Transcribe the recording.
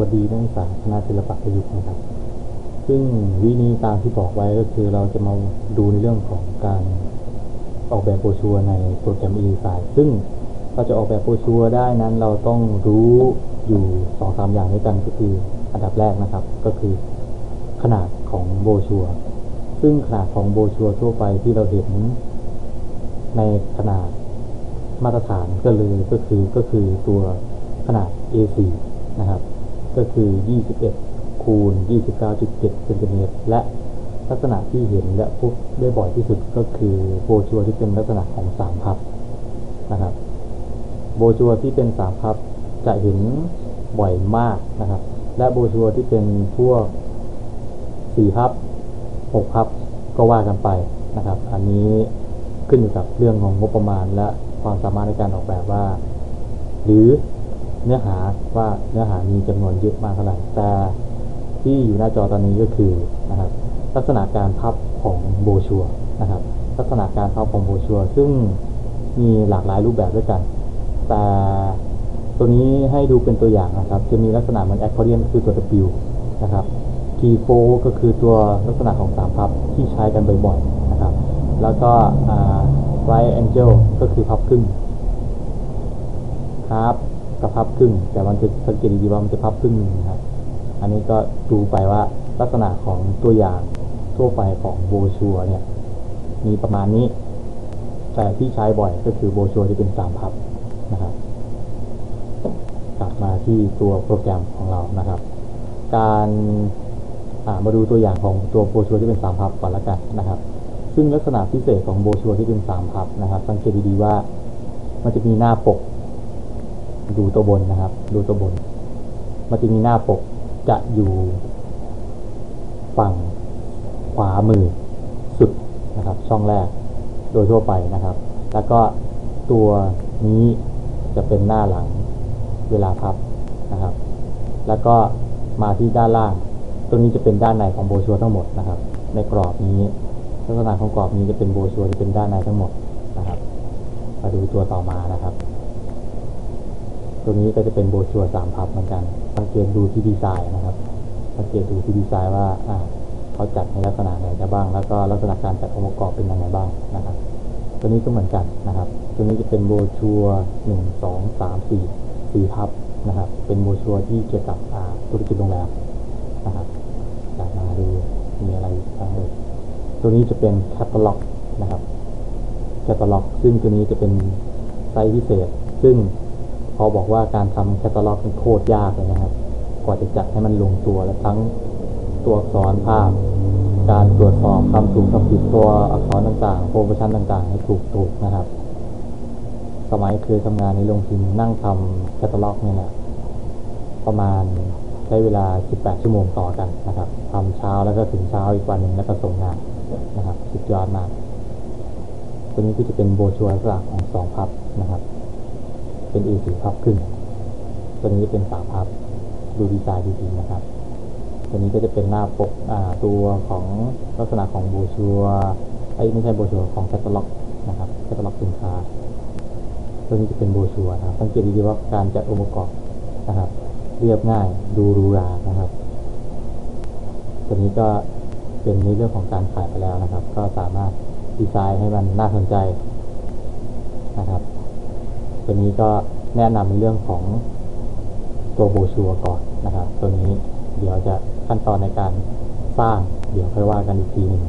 วัสดีนักศึกษาคณะศิลปะประยุกต์นะครับ ซึ่งวินี้ตามที่บอกไว้ก็คือเราจะมาดูในเรื่องของการออกแบบโปรชัวในโปรแกรม e d e s i g n ซึ่งเราจะออกแบบโปรชัวได้นั้นเราต้องรู้อยู่สองสามอย่างด้วยกันก็คืออันดับแรกนะครับ ก็คือขนาดของโบชัวซึ่งขนาดของโบชัวทั่วไปที่เราเห็นในขนาดมาตรฐานก็เลยก็คือก็คือตัวขนาด A4 นะครับ ก็คือ 21 คูณ 29.7เซนติเมตรและลักษณะที่เห็นและพบได้บ่อยที่สุดก็คือโบชัวที่เป็นลักษณะของสามพับนะครับโบชัวที่เป็นสามพับจะเห็นบ่อยมากนะครับ และโบชัวที่เป็นพวกสี่พับหกพับก็ว่ากันไปนะครับ อันนี้ขึ้นอยู่กับเรื่องของงบประมาณและความสามารถในการออกแบบว่า หรือ เนื้อหาว่าเนื้อหามีจำนวนเยอะมากเท่าไหร่แต่ที่อยู่หน้าจอตอนนี้ก็คือนะครับลักษณะการพับของโบชัวนะครับ ลักษณะการพับของโบชัวซึ่งมีหลากหลายรูปแบบด้วยกัน แต่ตัวนี้ให้ดูเป็นตัวอย่างนะครับ จะมีลักษณะเหมือนแอคคอร์เดียนคือตัว W นะครับทีโฟก็คือตัวลักษณะของสามพับที่ใช้กันบ่อยๆนะครับ แล้วก็ไรแองเจิลก็คือพับครึ่งครับ กับพับครึ่ง แต่มันจะสังเกตดีๆว่ามันจะพับครึ่งนะครับ อันนี้ก็ดูไปว่าลักษณะของตัวอย่างทั่วไปของโบชัวเนี่ย มีประมาณนี้ แต่ที่ใช้บ่อยก็คือโบชัวที่เป็นสามพับนะครับ กลับมาที่ตัวโปรแกรมของเรานะครับ การมาดูตัวอย่างของตัวโบชัวที่เป็นสามพับก่อนละกันนะครับ ซึ่งลักษณะพิเศษของโบชัวที่เป็นสามพับนะครับ สังเกตดีๆว่ามันจะมีหน้าปก ดูตัวบนนะครับ ดูตัวบน มันจะมีหน้าปกจะอยู่ฝั่งขวามือสุดนะครับ ช่องแรกโดยทั่วไปนะครับ แล้วก็ตัวนี้จะเป็นหน้าหลังเวลาพับนะครับ แล้วก็มาที่ด้านล่าง ตรงนี้จะเป็นด้านในของโบชัวทั้งหมดนะครับ ในกรอบนี้ลักษณะของกรอบนี้จะเป็นโบชัวที่เป็นด้านในทั้งหมดนะครับ มาดูตัวต่อมานะครับ ตัวนี้ก็จะเป็นโบชัวสามพับเหมือนกัน สังเกตดูที่ดีไซน์นะครับ สังเกตดูที่ดีไซน์ว่าอ่าเขาจัดในลักษณะไหนได้บ้าง แล้วก็ลักษณะการจัดองค์ประกอบเป็นยังไงบ้างนะครับ ตัวนี้ก็เหมือนกันนะครับ ตัวนี้จะเป็นโบชัวหนึ่งสองสามสี่สี่พับนะครับ เป็นโบชัวที่เกี่ยวกับธุรกิจโรงแรมนะครับจากมาดูมีอะไรบ้างเลยตัวนี้จะเป็นแคตตาล็อกนะครับแคตตาล็อก ซึ่งตัวนี้จะเป็นไซส์พิเศษ ซึ่ง พอบอกว่าการทำแคตตาล็อกเป็นโคตรยากเลยนะครับ กว่าจะจัดให้มันลงตัวและทั้งตัวอักษรภาพ การตรวจสอบคำถูกคำผิดตัวอักษรต่างๆ โปรโมชั่นต่างๆ ให้ถูกถูกนะครับ สมัยเคยทำงานในโรงพิมพ์นั่งทำแคตตาล็อกเนี่ยนะประมาณใช้เวลา 18 ชั่วโมงต่อกันนะครับทำเช้าแล้วก็ถึงเช้าอีกวันหนึ่งแล้วก็ส่งงานนะครับ สุดยอดมากตัวนี้ก็จะเป็นโบชัวร์ลักของสองพับนะครับ เป็น A สีพับขึ้น ตัวนี้จะเป็นสาพับดูดีไซน์ดีๆนะครับ ตัวนี้ก็จะเป็นหน้าปกตัวของลักษณะของโบชัวไอ้ไม่ใช่โบชัวของแคตตาล็อกนะครับแคตตาล็อกสินค้า ตัวนี้จะเป็นโบชัวนะครับสังเกตดีๆว่าการจัดองค์ประกอบนะครับ เรียบง่ายดูรูรานะครับ ตัวนี้ก็เป็นในเรื่องของการขายไปแล้วนะครับ ก็สามารถดีไซน์ให้มันน่าสนใจนะครับ ตัวนี้ก็แนะนำในเรื่องของตัวโบชัวก่อนนะครับ ตัวนี้เดี๋ยวจะขั้นตอนในการสร้าง เดี๋ยวค่อยว่ากันอีกทีหนึ่ง